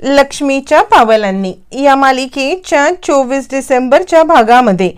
लक्ष्मीच्या पावलांनी. या मालिकेच्या चोवीस डिसेंबरच्या भागामध्ये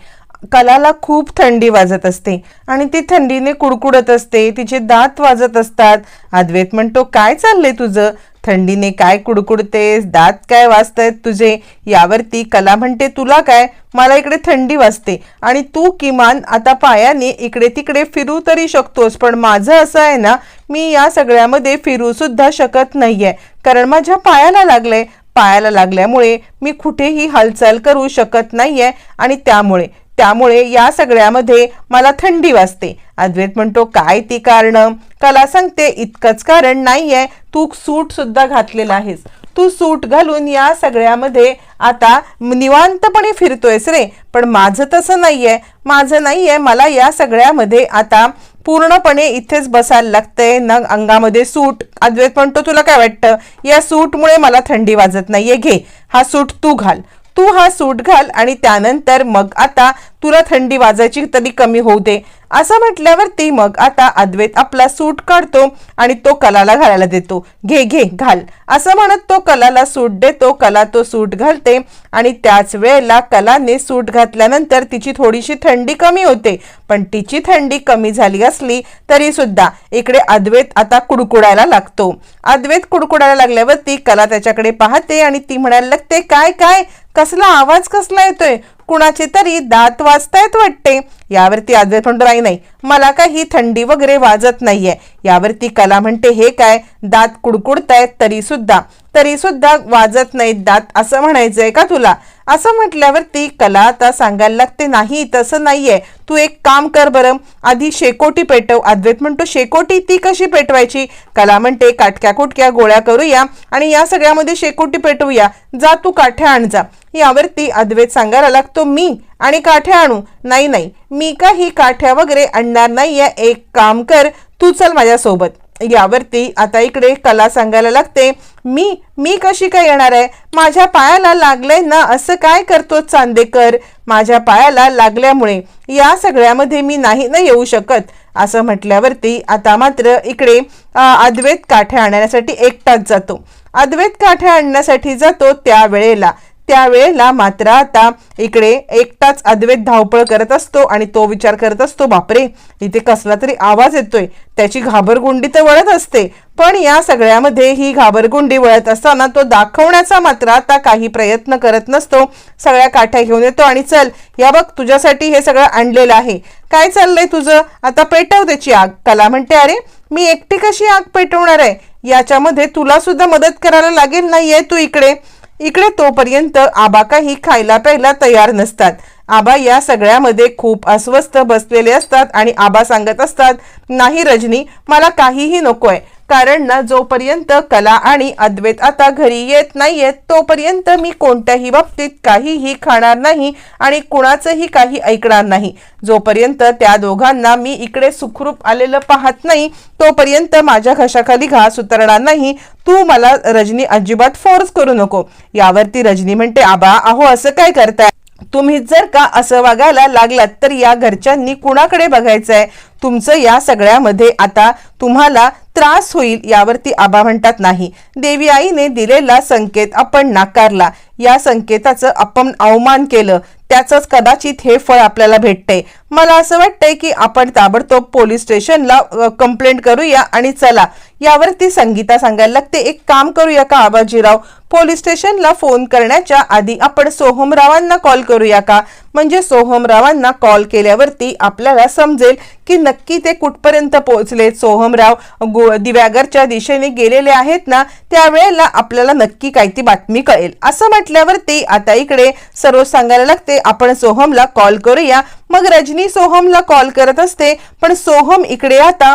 कलाला खूप थंडी वाजत असते आणि ती थंडीने कुडकुडत असते तिचे दात वाजत असतात. अद्वैत म्हणतो काय चाललंय तुझं? थंडीने काय कुडकुडतेस? दात काय वाजतायत तुझे? यावरती कला म्हणते तुला काय? मला इकडे थंडी वाजते आणि तू किमान आता पायाने इकडे तिकडे फिरू तरी शकतोस पण माझं असं आहे ना मी या सगळ्यामध्ये फिरू सुद्धा शकत नाहीये. कारण माझ्या पायाला लागलंय. पायाला लागल्यामुळे मी कुठेही हालचाल करू शकत नाहीये आणि त्यामुळे त्यामुळे या सगळ्यामध्ये मला थंडी वाजते. अद्वैत म्हणतो काय ती कारण? कला सांगते इतकंच कारण नाही आहे तू सूट सुद्धा घातलेला आहेस. तू सूट घालून या सगळ्यामध्ये आता निवांतपणे फिरतोयस रे. पण माझं तसं नाही आहे माझं नाही आहे मला या सगळ्यामध्ये आता पूर्णपणे इथेच बसायला लागतंय. न अंगामध्ये सूट. अद्वैत म्हणतो तुला काय वाटतं? या सूटमुळे मला थंडी वाजत नाहीये. घे. हा सूट तू घाल. तू हा सूट घाल आणि त्यानंतर मग आता तुला थंडी वाजायची तरी कमी होऊ दे. असं म्हटल्यावरती मग आता अद्वैत आपला सूट काढतो आणि तो कलाला घालायला देतो. घे घे घाल. असं म्हणत तो कलाला सूट देतो. कला तो सूट घालते आणि त्याच वेळेला कलाने सूट घातल्यानंतर तिची थोडीशी थंडी कमी होते. पण तिची थंडी कमी झाली असली तरी सुद्धा इकडे अद्वैत आता कुडकुडायला लागतो. अद्वैत कुडकुडायला लागल्यावरती कला त्याच्याकडे पाहते आणि ती म्हणायला लागते काय काय? कसला आवाज कसला येतोय? कुणाचे तरी दात वाजतायत वाटते. यावरती अद्वैत म्हणतो नाही. मला काही थंडी वगैरे वाजत नाहीये. यावरती कला म्हणते हे काय? दात कुडकुडतायत तरी सुद्धा तरी सुद्धा वाजत नाहीत दात असं म्हणायचंय का तुला? असं म्हटल्यावर ती कला आता सांगायला लागते नाही तसं नाहीये. तू एक काम कर बरं. आधी शेकोटी पेटव. अद्वैत म्हणतो शेकोटी ती कशी पेटवायची? कला म्हणते काटक्या कुटक्या गोळ्या करूया आणि या सगळ्यामध्ये शेकोटी पेटवूया. जा तू काठ्या आण जा. यावरती अद्वैत सांगायला लागतो मी आणि काठ्या आणू? नाही नाही. मी काही काठ्या वगैरे आणणार नाहीये? एक काम कर. तू चल माझ्यासोबत. यावरती आता इकडे कला सांगायला लागते. मी मी कशी काय येणार आहे? माझ्या पायाला लागलंय ना असं काय करतो चांदेकर? माझ्या पायाला लागल्यामुळे या सगळ्यामध्ये मी नाही ना येऊ शकत. असं म्हटल्यावरती आता मात्र इकडे अद्वैत काठ्या आणण्यासाठी एकटाच जातो. अद्वैत काठ्या आणण्यासाठी जातो त्यावेळेला. त्यावेळेला मात्र आता इकडे एकटाच अद्वैत धावपळ करत असतो आणि तो विचार करत असतो बापरे इथे कसला तरी आवाज येतोय त्याची घाबरगुंडी तर वळत असते पण या सगळ्यामध्ये ही घाबरगुंडी वळत असताना तो दाखवण्याचा मात्र आता काही प्रयत्न करत नसतो. सगळ्या काठ्या घेऊन येतो आणि चल या बघ तुझ्यासाठी हे सगळं आणलेलं आहे. काय चाललंय तुझं? आता पेटव त्याची आग. कला म्हणते अरे मी एकटी कशी आग पेटवणार आहे? याच्यामध्ये तुला सुद्धा मदत करायला लागेल नाहीये तू इकडे. इकडे तोपर्यंत आबा काही खायला प्यायला तयार नसतात. आबा या सगळ्यामध्ये खूप अस्वस्थ बसलेले असतात आणि आबा सांगत असतात नाही रजनी मला काहीही नकोय. कारण ना जोपर्यंत कला आणि अद्वैत आता घरी येत नाहीयेत तोपर्यंत मी कोणत्याही बाबतीत काहीही खाणार नाही आणि कुणाचंही काही ऐकणार नाही. जोपर्यंत त्या दोघांना मी इकडे सुखरूप आलेलं पाहत नाही तोपर्यंत माझ्या घशाखाली घास उतरणार नाही. तू मला रजनी अजिबात फोर्स करू नको. यावरती रजनी म्हणते आबा अहो असं काय करताय? तुम्ही जर का असं वागायला लागलात तर या घरच्यांनी कुणाकडे बघायचंय? तुमचं या सगळ्यामध्ये आता तुम्हाला त्रास होईल यावरती आबा म्हणतात नाही. देवी आईने दिलेला संकेत आपण नाकारला. या संकेताचं आपण अवमान केलं. त्याचंच कदाचित हे फळ आपल्याला भेटतंय मला असं वाटतंय की आपण ताबडतोब पोलीस स्टेशनला कंप्लेंट करूया आणि चला. यावरती संगीता सांगायला लागते एक काम करूया का आबाजीराव? पोलीस स्टेशनला फोन करण्याच्या आधी आपण सोहमरावांना कॉल करूया का? म्हणजे सोहमरावांना कॉल केल्यावरती आपल्याला समजेल की नक्की ते कुठपर्यंत पोहोचले सोहमराव? गो दिव्यागरच्या दिशेने गेलेले आहेत ना त्यावेळेला आपल्याला नक्की काय ती बातमी कळेल. असं म्हटल्यावरती आता इकडे सर्व सांगायला लागते. आपण सोहमला कॉल करूया. मग रजनी सोहमला कॉल करत असते पण सोहम इकडे आता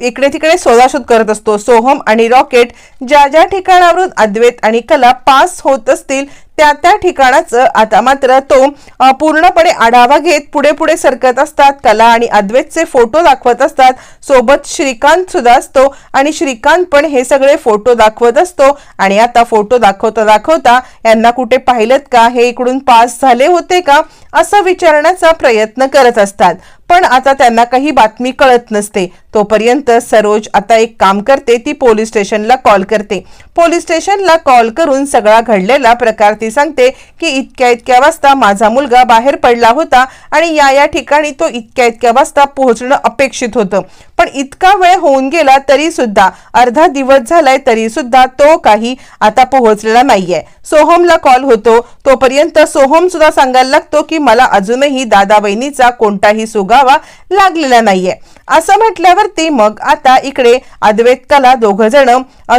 इकडे तिकडे शोधाशोध करत असतो. सोहम आणि रॉकेट ज्या ज्या ठिकाणावरून अद्वैत आणि कला पास होत असतील त्या त्या ठिकाणाचं आता मात्र तो पूर्णपणे आढावा घेत पुढे पुढे सरकत असतात. कला आणि अद्वैतचे फोटो दाखवत असतात. सोबत श्रीकांत सुद्धा असतो आणि श्रीकांत पण हे सगळे फोटो दाखवत असतो. आणि आता फोटो दाखवता दाखवता यांना कुठे पाहिलं का? हे इकडून पास झाले होते का? असं विचारण्याचा प्रयत्न करत असतात. पण आता त्यांना काही बातमी कळत नसते. तोपर्यंत सरोज आता एक काम करते ती पोलीस स्टेशनला कॉल करते. पोलीस स्टेशनला कॉल करून सगळा घडलेला प्रकार ती सांगते की इतक्या इतक्या वाजता माझा मुलगा बाहेर पडला होता आणि या या ठिकाणी तो इतक्या इतक्या वाजता पोहोचणं अपेक्षित होतं. पण इतका वेळ होऊन गेला तरी सुद्धा अर्धा दिवस झालाय तरी सुद्धा तो काही आता पोहोचलेला नाहीये. सोहमला कॉल होतो तोपर्यंत सोहम सुद्धा सांगायला लागतो की मला अजूनही दादा बहिणीचा कोणताही सुगावा लागलेला नाहीये. असं म्हटल्यावर म्हटल्यावरती मग आता इकडे अद्वैत कला दोघ जण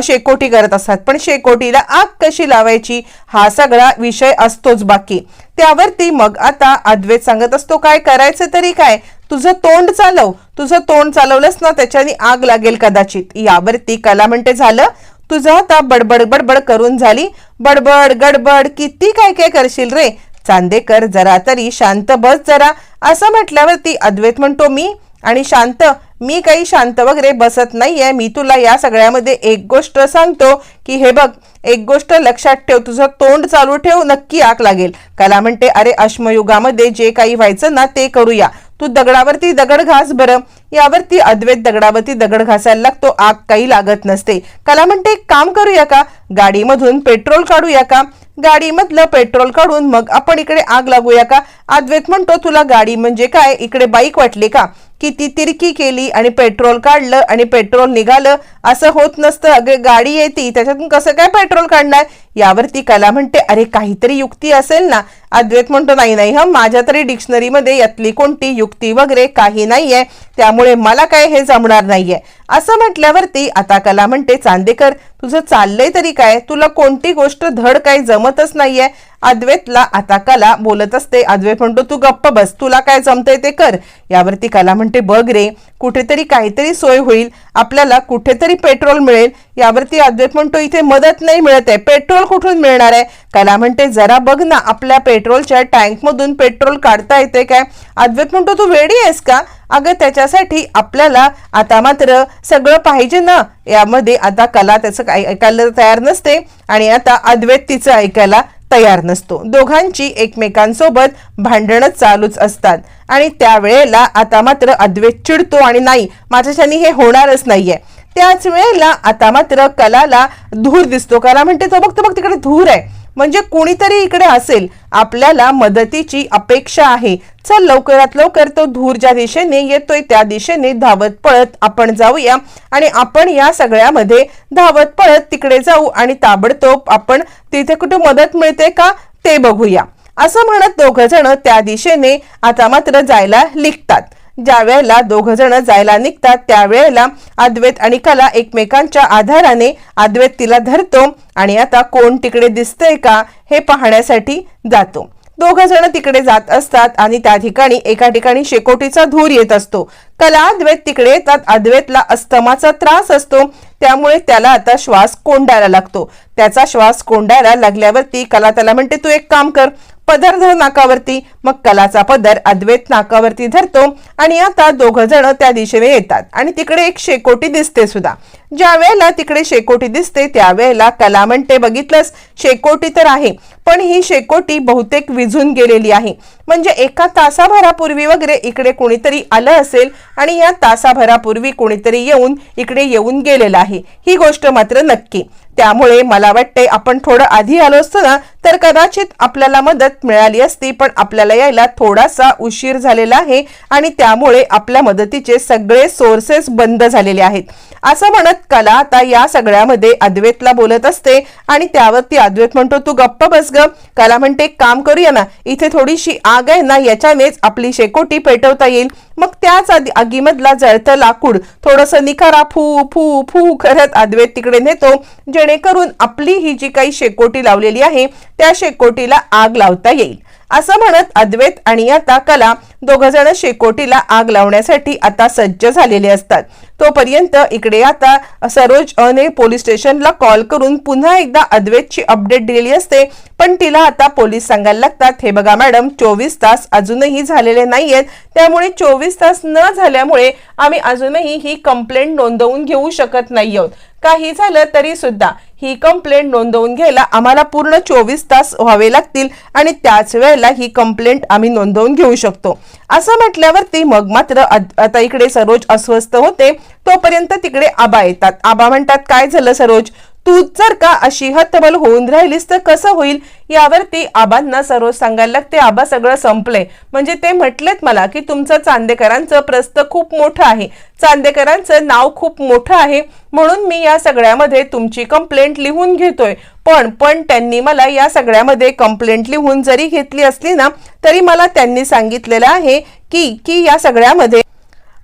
शेकोटी करत असतात. पण शेकोटीला आग कशी लावायची हा सगळा विषय असतोच बाकी. त्यावरती मग आता अद्वैत सांगत असतो काय करायचं तरी काय? तुझं तोंड चालव. तुझं तोंड चालवलंच ना त्याच्याने आग लागेल कदाचित. यावरती कला म्हणते झालं. तुझं आता बडबड बडबड करून झाली. बडबड गडबड किती काय काय करशील रे? चांदेकर जरा तरी शांत बस जरा. असं म्हटल्यावरती अद्वैत म्हणतो मी? आणि शांत. मी काही शांत वगैरे बसत नाहीये. मी तुला या सगळ्यामध्ये एक गोष्ट सांगतो की हे बघ एक गोष्ट लक्षात ठेव. तुझं तोंड चालू ठेव नक्की आग लागेल. कला म्हणते अरे अश्मयुगामध्ये जे काही व्हायचं ना ते करूया. तू दगडावरती दगड घास बरं. यावरती अद्वैत दगडावरती दगड घासायला लागतो आग काही लागत नसते. कला म्हणते एक काम करूया का? गाडीमधून पेट्रोल काढूया का? गाडीमधलं पेट्रोल काढून मग आपण इकडे आग लागूया का? अद्वैत म्हणतो तुला गाडी म्हणजे काय? इकडे बाईक वाटली का? की ती तिरकी केली आणि पेट्रोल काढलं आणि पेट्रोल निघालं असं होत नसतं. अगे गाडी येते. त्याच्यातून कसं काय पेट्रोल काढणार? यावरती कला म्हणते अरे काहीतरी युक्ती असेल ना. अद्वैत म्हणतो नाही नाही हं माझ्या तरी डिक्शनरीमध्ये यातली कोणती युक्ती वगैरे काही नाहीये. त्यामुळे मला काय हे जमणार नाहीये. असं म्हटल्यावरती आता कला म्हणते चांदेकर तुझं चाललंय तरी काय? तुला कोणती गोष्ट धड काय जमतच नाहीये? अद्वैतला आता कला बोलत असते. अद्वैत म्हणतो तू गप्प बस. तुला काय जमतंय ते कर. यावरती कला म्हणते बघ रे कुठेतरी काहीतरी सोय होईल. आपल्याला कुठेतरी पेट्रोल मिळेल. यावरती अद्वैत म्हणतो इथे मदत नाही मिळत आहे. पेट्रोल कुठून मिळणार आहे? कला म्हणते जरा बघ ना आपल्या पेट्रोलच्या टँकमधून पेट्रोल काढता येते काय? अद्वैत म्हणतो तू वेडी आहेस का? अगं त्याच्यासाठी आपल्याला आता मात्र सगळं पाहिजे ना. यामध्ये आता कला त्याचं काय ऐकायला तयार नसते. आणि आता अद्वैत तिचं ऐकायला तयार नसतो. दोघांची एकमेकांसोबत भांडणं चालूच असतात. आणि त्यावेळेला आता मात्र अद्वैत चिडतो आणि नाही माझ्याच्यानी हे होणारच नाहीये. त्याच वेळेला आता मात्र कलाला धूर दिसतो. कला म्हणते तो बघतो बघ तिकडे धूर आहे. म्हणजे कोणीतरी इकडे असेल आपल्याला मदतीची अपेक्षा आहे. चल लवकरात लवकर तो धूर ज्या दिशेने येतोय त्या दिशेने धावत पळत आपण जाऊया. आणि आपण या सगळ्यामध्ये धावत पळत तिकडे जाऊ आणि ताबडतोब आपण तिथे कुठे मदत मिळते का ते बघूया. असं म्हणत दोघ जण त्या दिशेने आता मात्र जायला लिखतात ज्या वेळेला दोघ जण जायला निघतात त्यावेळेला अद्वैत आणि कला एकमेकांच्या आधाराने अद्वैत तिला धरतो आणि आता कोण तिकडे दिसतंय का हे पाहण्यासाठी जातो. दोघं जण तिकडे जात असतात आणि त्या ठिकाणी एका ठिकाणी शेकोटीचा धूर येत असतो. कला अद्वैत तिकडे येतात. अद्वैतला अस्तमाचा त्रास असतो. त्यामुळे त्याला आता श्वास कोंडायला लागतो. त्याचा श्वास कोंडायला लागल्यावरती कला त्याला म्हणते तू एक काम कर. पदर धर नाकावरती मग कलाचा पदर अद्वैत नाकावरती धरतो आणि आता दोघं जण त्या दिशेने येतात. आणि तिकडे एक शेकोटी दिसते सुद्धा. ज्या वेळेला तिकडे शेकोटी दिसते त्यावेळेला कला म्हणते बघितलंस शेकोटी तर आहे पण ही शेकोटी बहुतेक विझून गेलेली आहे. म्हणजे एका तासाभरापूर्वी वगैरे इकडे कोणीतरी आलं असेल आणि या तासाभरापूर्वी कोणीतरी येऊन इकडे येऊन गेलेलं आहे. ही गोष्ट मात्र नक्की. त्यामुळे मला वाटते आपण थोडं आधी आलो असतो ना तर कदाचित आपल्याला मदत मिळाली असती पण आपल्याला यायला थोडासा उशीर झालेला आहे आणि त्यामुळे आपल्या मदतीचे सगळे सोर्सेस बंद झालेले आहेत. असं म्हणत कला आता या सगळ्यामध्ये अद्वैतला बोलत असते आणि त्यावरती अद्वैत म्हणतो तू गप्प बस ग. कला म्हणते एक काम करूया ना इथे थोडीशी आग आहे ना याच्यानेच आपली शेकोटी पेटवता येईल. मग त्याच आधी आगीमधला जळतं लाकूड थोडस निखारा फू फू फू करत अद्वैत तिकडे नेतो. जे जेणेकरून आपली ही जी काही शेकोटी लावलेली आहे त्या शेकोटीला आग लावता येईल. असं म्हणत अद्वैत आणि आता कला दोघ जण शेकोटीला आग लावण्यासाठी आता सज्ज झालेले असतात. तोपर्यंत इकडे आता सरोज अने पोलीस स्टेशनला कॉल करून पुन्हा एकदा अद्वैतची अपडेट दिलेली असते पण तिला आता पोलीस सांगायला लागतात हे बघा मॅडम चोवीस तास अजूनही झालेले नाहीयेत. त्यामुळे चोवीस तास न झाल्यामुळे आम्ही अजूनही ही कंप्लेंट नोंदवून घेऊ शकत नाही आहोत. काही झालं तरी सुद्धा ही कंप्लेंट नोंदवून घ्यायला आम्हाला पूर्ण चोवीस तास व्हावे लागतील आणि त्याच वेळेला ही कंप्लेंट आम्ही नोंदवून घेऊ शकतो. असं म्हटल्यावरती मग मात्र आता इकडे सरोज अस्वस्थ होते तोपर्यंत तिकडे आबा येतात. आबा म्हणतात काय झालं सरोज? तू जर का अशी हतबल होऊन राहिलीस तर कसं होईल? यावरती आबांना सर्व सांगायला लागते. आबा सगळं संपलंय म्हणजे ते म्हटलेत मला की तुमचं चांदेकरांचं प्रस्त खूप मोठं आहे. चांदेकरांचं नाव खूप मोठं आहे. म्हणून मी या सगळ्यामध्ये तुमची कंप्लेंट लिहून घेतोय. पण पण त्यांनी मला या सगळ्यामध्ये कंप्लेंट लिहून जरी घेतली असली ना तरी मला त्यांनी सांगितलेलं आहे की की या सगळ्यामध्ये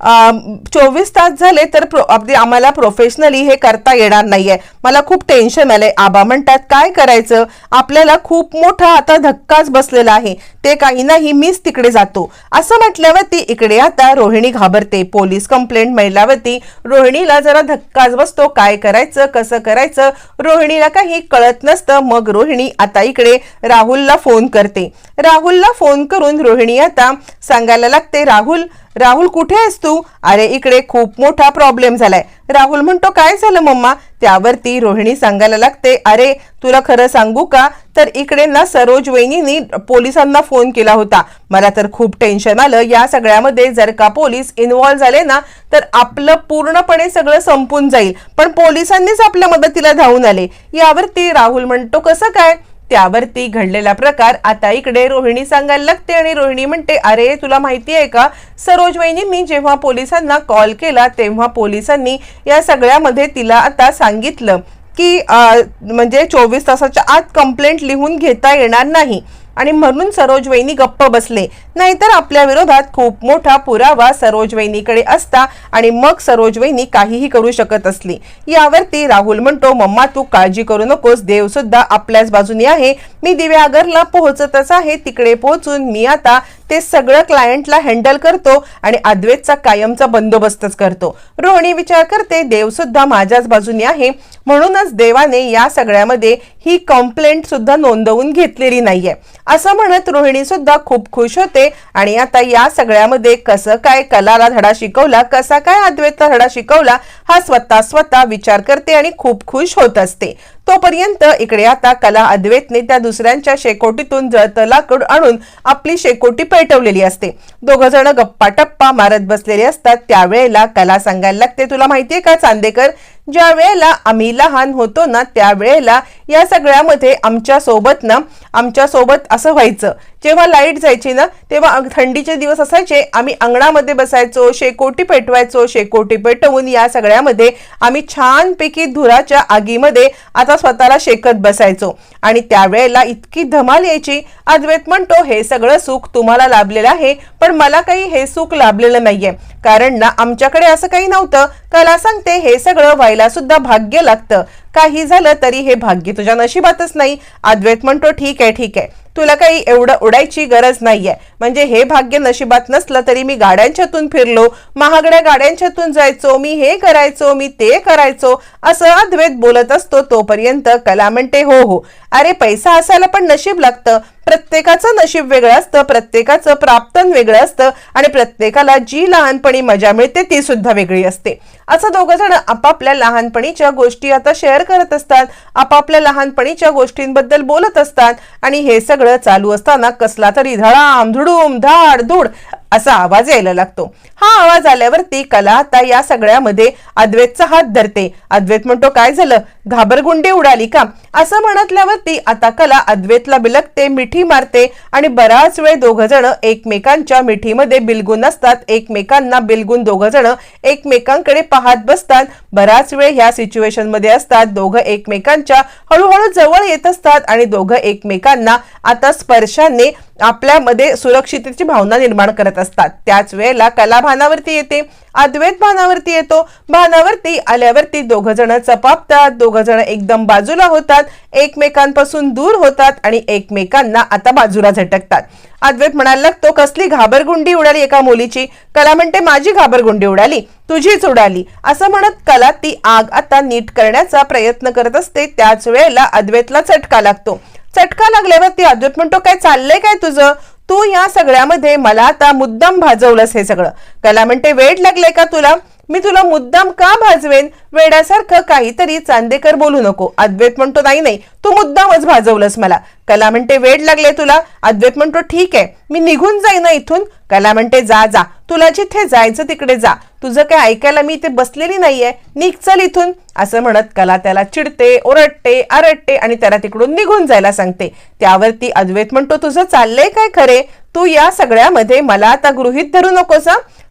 चोवीस तास झाले तर प्रो अगदी आम्हाला प्रोफेशनली हे करता येणार नाहीये. मला खूप टेन्शन आलंय. आबा म्हणतात काय करायचं? आपल्याला खूप मोठा आता धक्काच बसलेला आहे. ते काही नाही मीच तिकडे जातो. असं म्हटल्यावरती इकडे आता रोहिणी घाबरते. पोलीस कंप्लेंट मिळाल्यावरती रोहिणीला जरा धक्काच बसतो. काय करायचं? कसं करायचं? रोहिणीला काही कळत नसतं. मग रोहिणी आता इकडे राहुलला फोन करते. राहुलला फोन करून रोहिणी आता सांगायला लागते राहुल राहुल कुठे आहेस तू? अरे इकडे खूप मोठा प्रॉब्लेम झालाय. राहुल म्हणतो काय झालं मम्मा? त्यावरती रोहिणी सांगायला लागते अरे तुला खरं सांगू का? तर इकडे ना सरोज वहिनीनी पोलिसांना फोन केला होता. मला तर खूप टेन्शन आलं. या सगळ्यामध्ये जर का पोलीस इन्व्हॉल्व झाले ना तर आपलं पूर्णपणे सगळं संपून जाईल. पण पोलिसांनीच आपल्या मदतीला धावून आले. यावरती राहुल म्हणतो कसं काय? त्यावरती घडलेला प्रकार. आता इकडे रोहिणी सांगायला लागते आणि रोहिणी म्हणते अरे तुला माहिती आहे का? सरोज वहिनींनी जेव्हा पोलिसांना कॉल केला तेव्हा पोलिसांनी या सगळ्यामध्ये तिला आता सांगितलं की म्हणजे चोवीस तासाच्या आत कंप्लेंट लिहून घेता येणार नाही. आणि म्हणून सरोजवैनी गप्प बसले. नाहीतर आपल्या विरोधात खूप मोठा पुरावा सरोजवैनीकडे असता आणि मग सरोजवैनी काहीही करू शकत असली. यावरती राहुल म्हणतो मम्मा तू काळजी करू नकोस देव सुद्धा आपल्याच बाजूनी आहे. मी दिव्यागरला पोहोचतच आहे. तिकडे पोहोचून मी आता ते सगळं क्लायंटला हँडल करतो आणि अद्वैतचा कायमचा बंदोबस्तच करतो. रोहिणी विचार करते देव सुद्धा माझ्याच बाजूनी आहे. म्हणूनच देवाने या सगळ्यामध्ये ही कंप्लेंट सुद्धा नोंदवून घेतलेली नाहीये. असं म्हणत रोहिणी सुद्धा खूप खुश होते. आणि आता या सगळ्यामध्ये कसं काय कलाला धडा शिकवला कसा काय अद्वैतला धडा शिकवला हा स्वतः स्वतः विचार करते आणि खूप खुश होत असते. तोपर्यंत इकडे आता कला अद्वैतने त्या दुसऱ्यांच्या शेकोटीतून जळतलाकड आणून आपली शेकोटी पेटवलेली असते. दोघ जण गप्पा टप्पा मारत बसलेले असतात. त्यावेळेला कला सांगायला लागते तुला माहितीये का चांदेकर? ज्या वेळेला आम्ही लहान होतो ना त्यावेळेला या सगळ्यामध्ये आमच्यासोबत ना आमच्यासोबत असं व्हायचं. जेव्हा लाइट जायची ना तेव्हा थंडीचे दिवस असायचे. आम्ही अंगणामध्ये बसायचो शेकोटी पेटवायचो शेकोटी पेटवून या सगळ्यामध्ये आम्ही छानपैकी धुराच्या आगीमध्ये आता स्वतःला शेकत बसायचो. आणि त्यावेळेला इतकी धमाल यायची अद्वैत म्हणतो हे सगळं सुख तुम्हाला लाभलेलं आहे पण मला काही हे सुख लाभलेलं नाहीये. कारण ना आमच्याकडे असं काही नव्हतं. कला सांगते हे सगळं व्हायला सुद्धा भाग्य लागतं. काही झालं तरी हे भाग्य तुझ्या नशिबातच नाही. अद्वैत म्हणतो ठीक आहे ठीक आहे. तुला काही एवढं उडायची गरज नाहीये. म्हणजे हे भाग्य नशिबात नसलं तरी मी गाड्यांच्यातून फिरलो महागड्या गाड्यांच्यातून जायचो मी हे करायचो मी ते करायचो असं अद्वैत बोलत असतो तोपर्यंत कला म्हणते हो हो. अरे पैसा असायला पण नशीब लागतं. प्रत्येकाचं नशीब वेगळं असतं प्रत्येकाचं प्राप्तन वेगळं असतं आणि प्रत्येकाला जी लहानपणी मजा मिळते ती सुद्धा वेगळी असते. असं दोघं जण आपापल्या लहानपणीच्या गोष्टी आता शेअर करत असतात आपापल्या लहानपणीच्या गोष्टींबद्दल बोलत असतात आणि हे सगळं चालू असताना कसला तरी धडाम धुडूम धाड धूड असा आवाज यायला लागतो. हा आवाज आल्यावरती कला आता या सगळ्यामध्ये अद्वैतचा हात धरते. अद्वैत म्हणतो काय झालं? घाबरगुंडी उडाली का? असं म्हणतल्यावरती आता कला अद्वैतला बिलकते मिठी मारते आणि बराच वेळ दोघ जण एकमेकांच्या मिठीमध्ये बिलगून असतात. एकमेकांना बिलगून दोघ जण एकमेकांकडे पाहत बसतात. बराच वेळ ह्या सिच्युएशनमध्ये असतात. दोघं एकमेकांच्या हळूहळू जवळ येत असतात आणि दोघं एकमेकांना आता स्पर्शाने आपल्यामध्ये सुरक्षिततेची भावना निर्माण करत असतात. त्याच वेळेला कला भानावरती येते अद्वैत भानावरती येतो भानावरती आल्यावरती दोघ जण चपापतात दोघ जण एकदम बाजूला होतात एकमेकांपासून दूर होतात आणि एकमेकांना आता बाजूला झटकतात. अद्वैत म्हणायला लागतो कसली घाबरगुंडी उडाली एका मुलीची? कला म्हणते माझी घाबरगुंडी उडाली तुझीच उडाली. असं म्हणत कला ती आग आता नीट करण्याचा प्रयत्न करत असते. त्याच वेळेला अद्वैतला चटका लागतो. चटका लागल्यावरती अद्वैत म्हणतो काय चाललंय काय तुझं? तू या सगळ्यामध्ये मला आता मुद्दाम भाजवलंस हे सगळं. कला म्हणते वेळ लागलंय का तुला? मी तुला मुद्दाम का भाजवेन? वेड्यासारखं काहीतरी चांदेकर बोलू नको. अद्वैत म्हणतो नाही नाही तू मुद्दामच भाजवलंस मला. कला म्हणते वेड लागले तुला. अद्वैत म्हणतो ठीक आहे मी निघून जाईन इथून. कला म्हणते जा जा तुला जिथे जायचं तिकडे जा. तुझं काय ऐकायला मी इथे बसलेली नाहीये. निघ चल इथून. असं म्हणत कला त्याला चिडते ओरडते आरडते आणि त्याला तिकडून निघून जायला सांगते. त्यावरती अद्वैत म्हणतो तुझं चाललंय काय खरे? तू या सगळ्यामध्ये मला आता गृहित धरू नकोस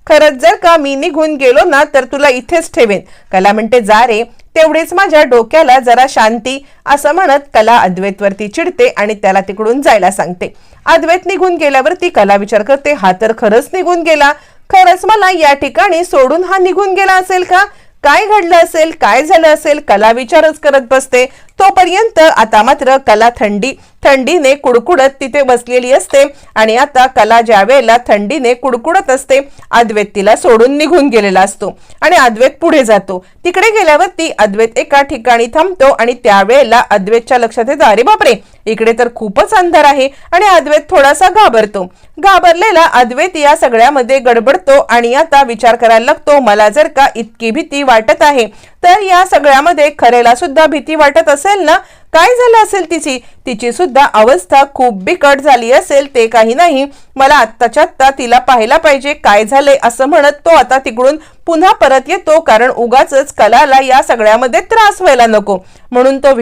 खरंच जर का मी निघून गेलो ना तर तुला इथेच ठेवेन. कला म्हणते जा रे. तेवढेच माझ्या डोक्याला जरा शांती असं म्हणत कला अद्वैतवरती चिडते आणि त्याला तिकडून जायला सांगते. अद्वैत निघून गेल्यावर ती कला विचार करते हा तर खरंच निघून गेला. खरंच मला या ठिकाणी सोडून हा निघून गेला असेल का? काय घडलं असेल? काय झालं असेल? कला विचारच करत बसते. तोपर्यंत आता मात्र कला थंडी थंडीने कुडकुडत तिथे बसलेली असते. आणि आता कला ज्या वेळेला थंडीने कुडकुडत असते अद्वैत तिला सोडून निघून गेलेला असतो. आणि अद्वैत पुढे जातो. तिकडे गेल्यावरती अद्वैत एका ठिकाणी थांबतो आणि त्यावेळेला अद्वैतच्या लक्षात येतं अरे बापरे! इकडे तर खूपच अंधार आहे. आणि अद्वैत थोडासा घाबरतो. घाबरलेला अद्वैत या सगळ्यामध्ये गडबडतो आणि आता विचार करायला लागतो मला जर का इतकी भीती वाटत आहे तर या सगळ्यामध्ये खरेला सुद्धा भीती वाटत असेल ना? काय झालं असेल तिची? तिची सुद्धा अवस्था खूप बिकट झाली असेल ते काही नाही. मला आत्ताच्या आत्ता तिला पाहायला पाहिजे काय झालंय असं म्हणत तो आता तिकडून पुन्हा परत येतो कारण उगाच कलाला या सगळ्यामध्ये त्रास व्हायला नको. म्हणून तो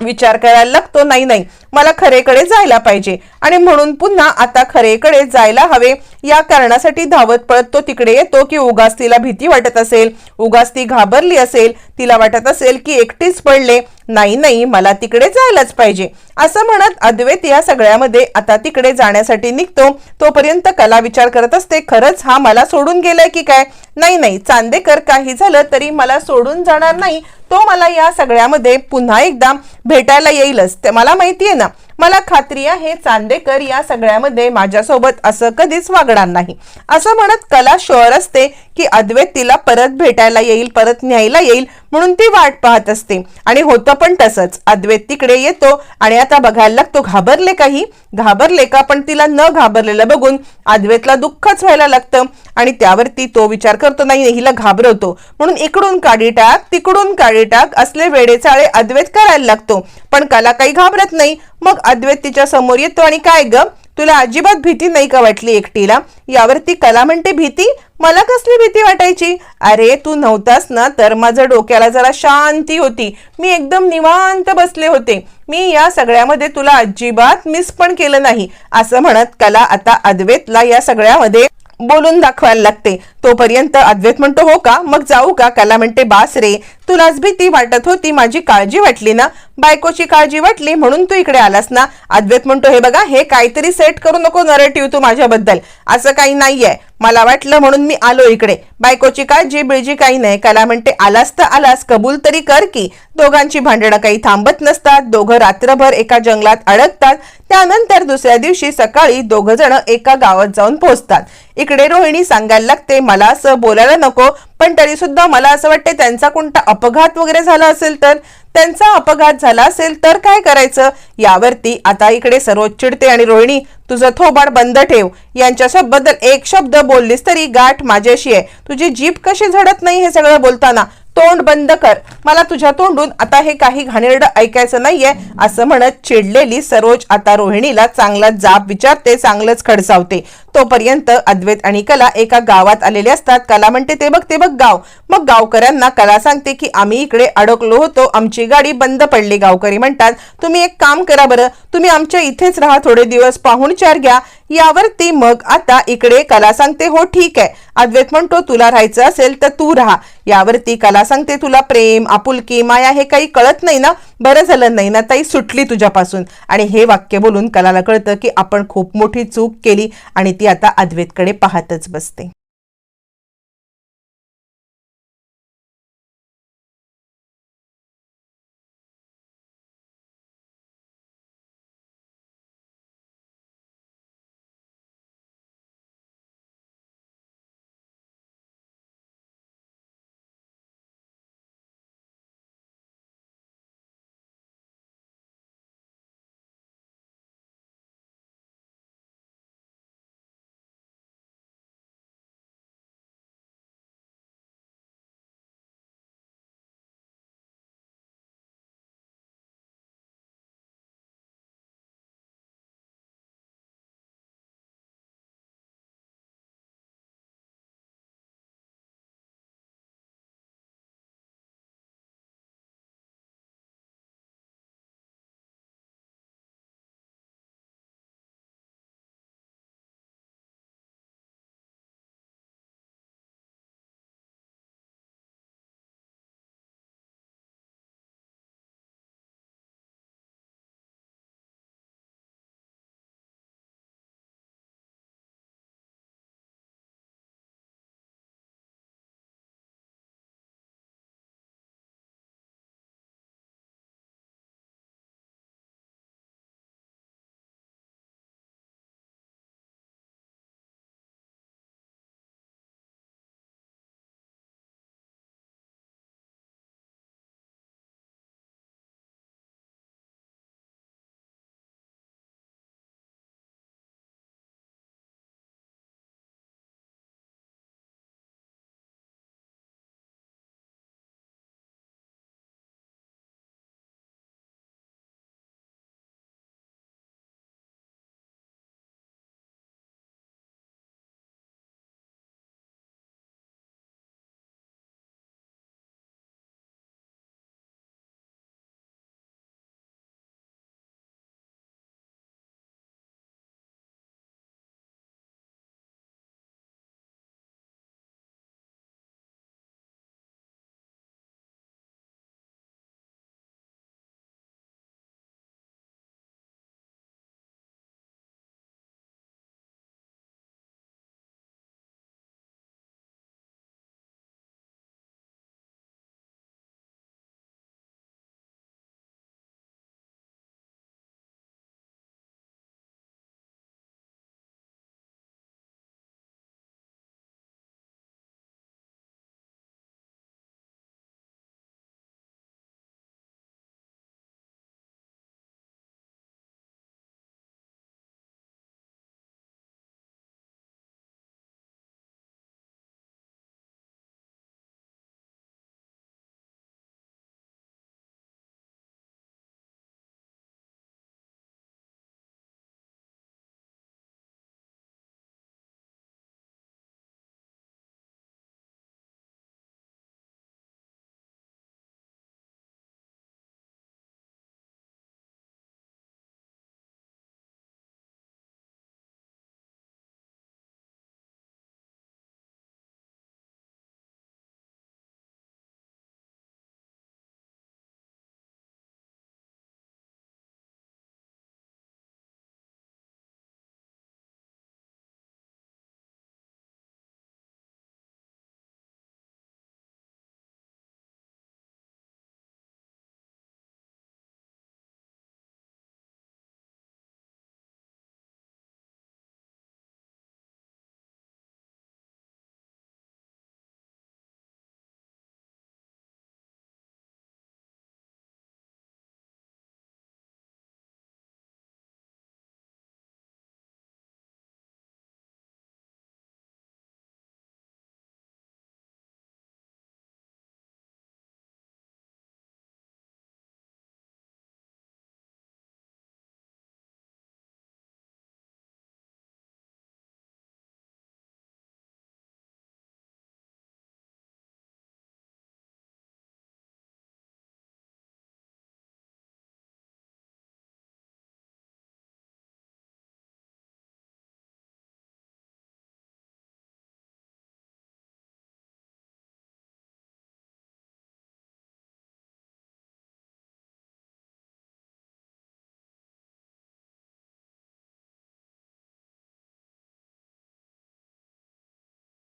विचार करायला लागतो नाही नाही मला खरेकडे जायला पाहिजे. आणि म्हणून पुन्हा आता खरेकडे जायला हवे. या कारणासाठी धावत पळत तो तिकडे येतो की उगास तिला भीती वाटत असेल. उगास ती घाबरली असेल. तिला वाटत असेल की एकटीच पडले. नाही नाही मला तिकडे जायलाच पाहिजे. असं म्हणत अद्वैत या सगळ्यामध्ये आता तिकडे जाण्यासाठी निघतो. तोपर्यंत कला विचार करत असते खरंच हा मला सोडून गेलाय की काय? नाही नाही चांदेकर काही झालं तरी मला सोडून जाणार नाही. तो मला या सगळ्यामध्ये पुन्हा एकदा भेटायला येईलच. ते मला माहितीये ना. मला खात्री आहे चांदेकर या सगळ्यामध्ये माझ्यासोबत असं कधीच वागणार नाही. असं म्हणत कला शोअर असते की अद्वैत तिला परत भेटायला येईल परत न्यायला येईल म्हणून ती वाट पाहत असते. आणि होतं पण तसंच. अद्वैत तिकडे येतो आणि आता बघायला लागतो घाबरले काही? घाबरले का? पण तिला न घाबरलेलं बघून अद्वैतला दुःखच व्हायला लागतं. आणि त्यावरती तो विचार करतो नाही हिला घाबरवतो. म्हणून इकडून काढी टाक तिकडून काढी टाक असले वेडेचाळे अद्वैत करायला लागतो. पण कला काही घाबरत नाही. मग अद्वैत तिच्या समोर येतो आणि काय ग? तुला अजिबात भीती नाही का वाटली एकटीला? यावरती कला म्हणते भीती? मला कसली भीती वाटायची? अरे तू नव्हतास ना तर माझं डोक्याला जरा शांती होती. मी एकदम निवांत बसले होते. मी या सगळ्यामध्ये तुला अजिबात मिस पण केलं नाही. असं म्हणत कला आता अद्वैतला या सगळ्यामध्ये बोलून दाखवायला लागते. तोपर्यंत अद्वैत म्हणतो हो का? मग जाऊ का? कला म्हणते बास रे तुलाच भीती वाटत होती माझी काळजी वाटली ना? बायकोची काळजी वाटली म्हणून तू इकडे आलास ना? अद्वैत म्हणतो हे बघा हे काहीतरी सेट करू नको नरेटिव्ह तू माझ्याबद्दल. असं काही नाहीये. मला वाटलं म्हणून मी आलो इकडे. बायकोची काळजी बिळजी काही नाही. कला म्हणते आलास तर आलास कबूल तरी कर की. दोघांची भांडणं काही थांबत नसतात. दोघं रात्रभर एका जंगलात अडकतात. त्यानंतर दुसऱ्या दिवशी सकाळी दोघ जण एका गावात जाऊन पोहोचतात. इकडे रोहिणी सांगायला लागते मला असं बोलायला नको पण तरी सुद्धा मला असं वाटते त्यांचा कोणता अपघात वगैरे झाला असेल तर त्यांचा अपघात झाला असेल तर काय करायचं? यावरती आता इकडे सर्वोच्च चिडते आणि रोहिणी तुझं थोबाड बंद ठेव. यांच्याबद्दल एक शब्द बोललीस तरी गाठ माझ्याशी आहे. तुझी जीभ कशी झडत नाही हे सगळं बोलताना तोंड बंद कर. मला तुझ्या तोंडून आता हे काही घाणेरडं ऐकायचं नाहीये असं म्हणत चिडलेली सरोज आता रोहिणीला चांगला जाब विचारते चांगलंच खडसावते. तोपर्यंत अद्वैत आणि कला एका गावात आलेले असतात. कला म्हणते ते बघ ते बघ गाव. मग गावकऱ्यांना कला सांगते की आम्ही इकडे अडकलो होतो. आमची गाडी बंद पडली. गावकरी म्हणतात तुम्ही एक काम करा बरं. तुम्ही आमच्या इथेच राहा. थोडे दिवस पाहुणचार घ्या. यावरती मग आता इकडे कला सांगते. हो ठीक आहे. अद्वैत म्हणतो तुला राहायचं असेल तर तू राहा. यावरती कला सांगते तुला प्रेम आपुलकी माया हे काही कळत नाही ना? बरं झालं नाही ना ताई? सुटली तुझ्यापासून. आणि हे वाक्य बोलून कलाला कळतं की आपण खूप मोठी चूक केली आणि ती ती आता अद्वैतकडे पाहतच बसते.